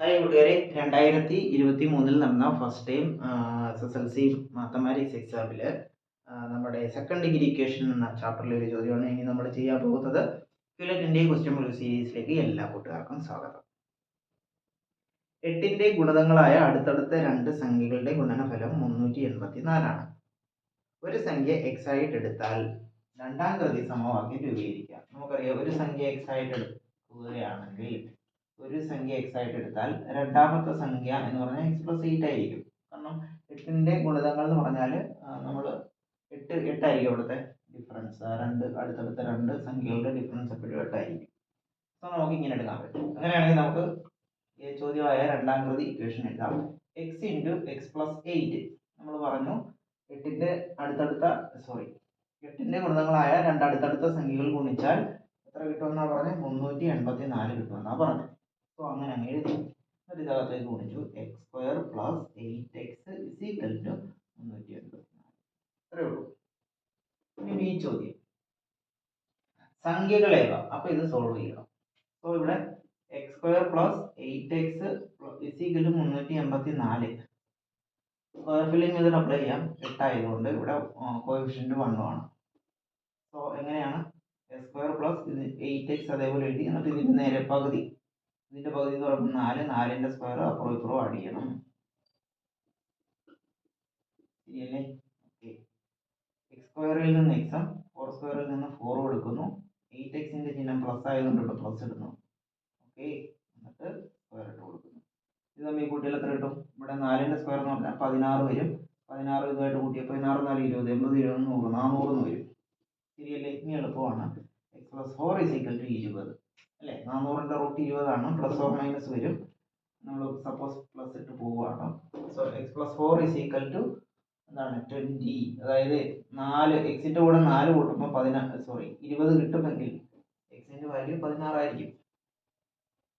Hi കൂട്ടുകാരെ രണ്ടായിരത്തി ഇരുപത്തി മൂന്നിൽ നടന്ന first time S S L C mathematics എക്സാമിൽ നമ്മുടെ സെക്കൻഡ് ഡിഗ്രി ഇക്വേഷൻ എന്ന ചാപ്റ്ററിലെ ഒരു ചോദ്യമാണ് ഇനി നമ്മൾ ചെയ്യാൻ പോകുന്നത്. ക്യുലറ്റിന്റെ ക്വസ്റ്റ്യൻ ഒരു സീരീസിലേക്ക് എല്ലാ കൂട്ടുകാർക്കും സ്വാഗതം. എട്ടിന്റെ ഗുണതങ്ങളായ അടുത്തടുത്ത രണ്ട് സംഖ്യകളുടെ ഗുണനഫലം മുന്നൂറ്റി എൺപത്തി നാലാണ് ഒരു സംഖ്യ എക്സ് ആയിട്ട് എടുത്താൽ രണ്ടാം കൃതി സമവാക്യം രൂപീകരിക്കാം. നമുക്കറിയാം ഒരു സംഖ്യ എക്സ് ആയിട്ട് എടുക്കുകയാണെങ്കിൽ ഒരു സംഖ്യ എക്സ് ആയിട്ട് എടുത്താൽ രണ്ടാമത്തെ സംഖ്യ എന്ന് പറഞ്ഞാൽ എക്സ് പ്ലസ് എയ്റ്റ് ആയിരിക്കും. കാരണം എട്ടിന്റെ ഗുണിതങ്ങൾ എന്ന് പറഞ്ഞാൽ നമ്മൾ എട്ട് എട്ടായിരിക്കും അവിടുത്തെ ഡിഫറൻസ് രണ്ട് അടുത്തടുത്ത രണ്ട് സംഖ്യകളുടെ ഡിഫറൻസ് എപ്പോഴും എട്ടായിരിക്കും. അപ്പോൾ നമുക്ക് ഇങ്ങനെ എടുക്കാൻ പറ്റും. അങ്ങനെയാണെങ്കിൽ നമുക്ക് ചോദ്യമായ രണ്ടാം കൃതി ഇക്വേഷൻ എഴുതാം. X into x plus eight നമ്മൾ പറഞ്ഞു എട്ടിന്റെ അടുത്തടുത്ത സോറി എട്ടിന്റെ ഗുണിതങ്ങളായ രണ്ട് അടുത്തടുത്ത സംഖ്യകൾ ഗുണിച്ചാൽ എത്ര കിട്ടുമെന്നാണ് പറഞ്ഞത്? മുന്നൂറ്റി എൺപത്തി നാല് കിട്ടുമെന്നാണ് പറഞ്ഞത്. സോ അങ്ങനെ അങ്ങ് എഴുതി. എന്നിട്ട് ഇതകത്തേക്ക് ഗുണിച്ചു. X square plus eight x is equal to മുന്നൂറ്റി എൺപത്തി നാല് അത്രേ ഉള്ളൂ. ഇനി ഈ ചോദ്യം. സംഖ്യകളേവ അപ്പോൾ ഇത് സോൾവ് ചെയ്യണം. സോ ഇവിടെ x square plus eight x is equal to മുന്നൂറ്റി എൺപത്തി നാല് സ്ക്വയർ ഫില്ലിംഗ് മെത്തേഡ് അപ്ലൈ ചെയ്യാം. എട്ടായതുകൊണ്ട് ഇവിടെ കോയിഫിഷ്യന്റ് വണ്ണും ആണ്. സോ എങ്ങനെയാണ്? എക്സ് സ്ക്വയർ പ്ലസ് ഇത് എയ്റ്റ് എക്സ് അതേപോലെ എഴുതി. എന്നിട്ട് ഇതിന് നേരെ പകുതി. ഇതിന്റെ പകുതി എന്ന് പറയുമ്പോൾ നാല് നാലിന്റെ സ്ക്വയർ അപ്പുറം ഇപ്പുറവും ആഡ് ചെയ്യണം ശരിയല്ലേ ഓക്കെ എക്സ് സ്ക്വയറിൽ നിന്ന് എക്സും ഫോർ സ്ക്വയറിൽ നിന്ന് ഫോറും എടുക്കുന്നു. എയ്റ്റ് എക്സിന്റെ ചിഹ്നം പ്ലസ് ആയതുകൊണ്ട് ഇവിടെ പ്ലസ് ഇടുന്നു. ഓക്കെ എന്നിട്ട് സ്ക്വയർ ഇട്ട് കൊടുക്കുന്നു. ഇത് തമ്മിൽ കൂട്ടിയാൽ എത്ര കിട്ടും? ഇവിടെ നാലിന്റെ സ്ക്വയർ എന്ന് പറഞ്ഞാൽ പതിനാറ് വരും. പതിനാറ് ഇതുമായിട്ട് കൂട്ടിയാൽ പതിനാറ് നാല് ഇരുപത് എൺപത് ഇരുപത് നൂറ് നാനൂറ് എന്ന് വരും. ശരിയല്ലേ? ഇനി എളുപ്പമാണ്. X plus four is equal to ഇരുപത്. അല്ലേ? നാനൂറിന്റെ റൂട്ട് ഇരുപതാണ്. പ്ലസ് ഓർ മൈനസ് വരും. നമ്മൾ സപ്പോസ് പ്ലസ് ഇട്ട് പോവുകയാണ്. So x plus four is equal to എന്താണ്? ട്വന്റി അതായത് നാല് എക്സിന്റെ കൂടെ നാല് കൂട്ടുമ്പോൾ പതിനാറ് സോറി ഇരുപത് കിട്ടുമെങ്കിൽ എക്സിന്റെ വാല്യൂ പതിനാറായിരിക്കും.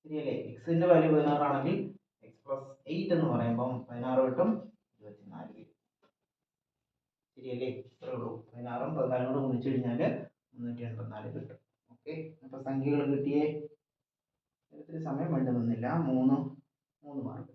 ശരിയല്ലേ? എക്സിന്റെ വാല്യൂ പതിനാറാണെങ്കിൽ എക്സ് പ്ലസ് എയ്റ്റ് എന്ന് പറയുമ്പം പതിനാറ് കിട്ടും ഇരുപത്തിനാല് ശരിയല്ലേ? ഇത്രേ ഉള്ളൂ. പതിനാറും പതിനാലും കൂടെ ഗുണിച്ചു കഴിഞ്ഞാൽ മുന്നൂറ്റി എൺപത്തിനാല് കിട്ടും. ഓക്കെ. അപ്പോൾ സംഖ്യകൾ കിട്ടിയേ. ഒത്തിരി സമയം വേണ്ടി വന്നില്ല മൂന്ന് മൂന്ന് മാർക്ക്